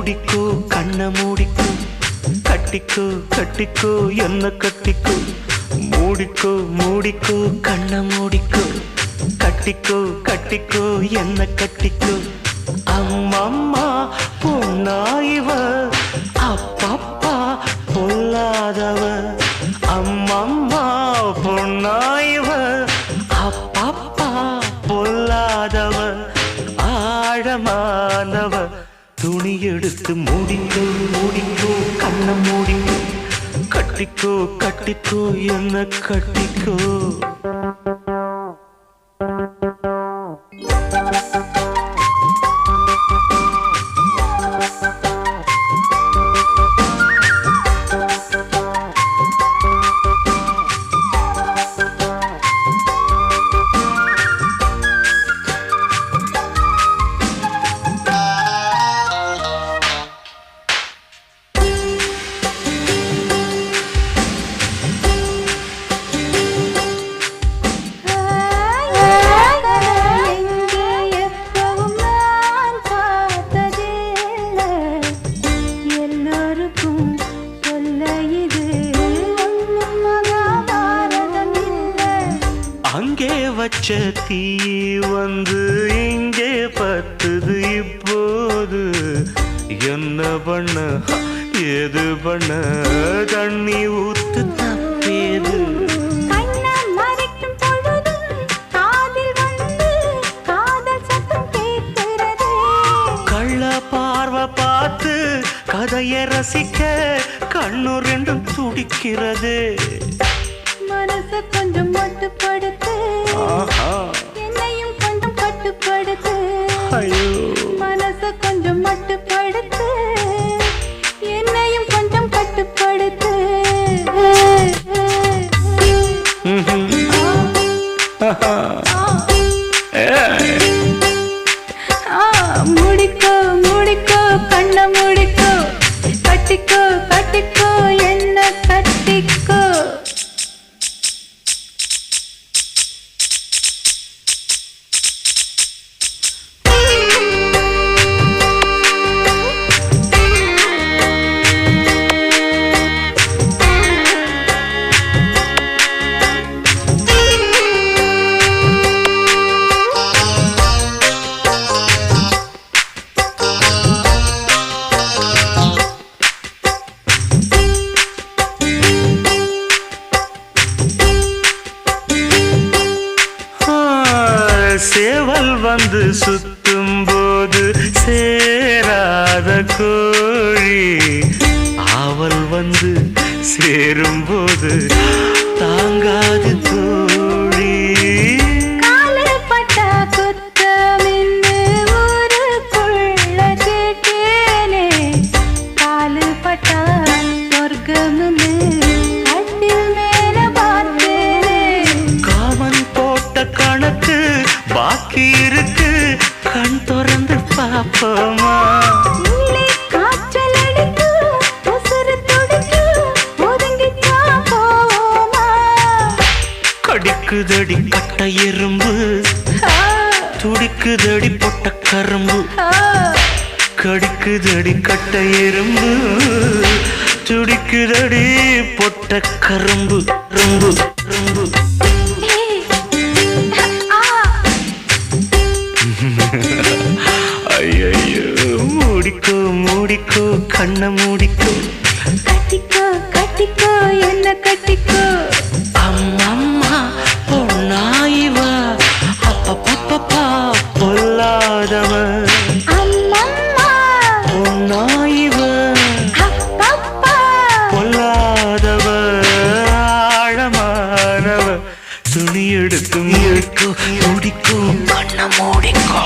மூடிக்கோ கண்ண மூடிக்கோ கட்டிக்கோ கட்டிக்கோ என்ன கட்டிக்கோ? மூடிக்கோ மூடிக்கோ கண்ண மூடிக்கோ கட்டிக்கோ கட்டிக்கோ என்ன கட்டிக்கோ? அம்மம்மா பொன்னாயிவ அப்பப்பா பொல்லாதவ. அம்மம்மா பொன்னாயிவ அப்பப்பா பொல்லாதவ. ஆழமானவ. துணி எடுத்து மூடிக்கோ மூடிக்கோ கண்ண மூடிக்கோ. கட்டிக்கோ கட்டிக்கோ என்ன கட்டிக்கோ. வச்ச தீ வந்து இங்கே பத்துது இப்போது. என்ன பண்ண? ஏது பண்ண? தண்ணி ஊத்து தப்பேது பார்வை பார்த்து கதையை ரசிக்க கண்ணு ரெண்டும் துடிக்கிறது. மனசை கொஞ்சம் மட்டுப்படுத்து. என்னையும் கொஞ்சம் கட்டுப்படுத்து. மனச கொஞ்சம் மட்டுப்படுத்து. என்னையும் கொஞ்சம் கட்டுப்படுத்து. ம்ஹும். ஆஹா. சேவல் வந்து சுத்தும் போது சேராத கோழி ஆவல் வந்து சேரும் போது தாங்காது தோழி கேட்டேனே. காலு பட்டா சொர்க்கம்னு பாக்கி இருக்கு கண் திறந்து போவோமா? கடிக்குதடி கட்ட எறும்பு. துடிக்குதடி பொட்ட கரும்பு. கடிக்குதடி கட்ட எறும்பு. துடிக்குதடி பொட்ட கரும்பு. ரும்பு ரும்பு. கட்டிக்கோ என்ன கட்டிக்கோ? அம்மம்மா பொண்ணாயிவா அப்பப்பப்பா பொல்லாதவ அம்மம்மா. பொண்ணாயிவ அப்பப்பா. பொல்லாதவ ஆழமானவ துணி எடுக்கும் எடுக்கோ மூடிக்கோ கண்ண மூடிக்கோ.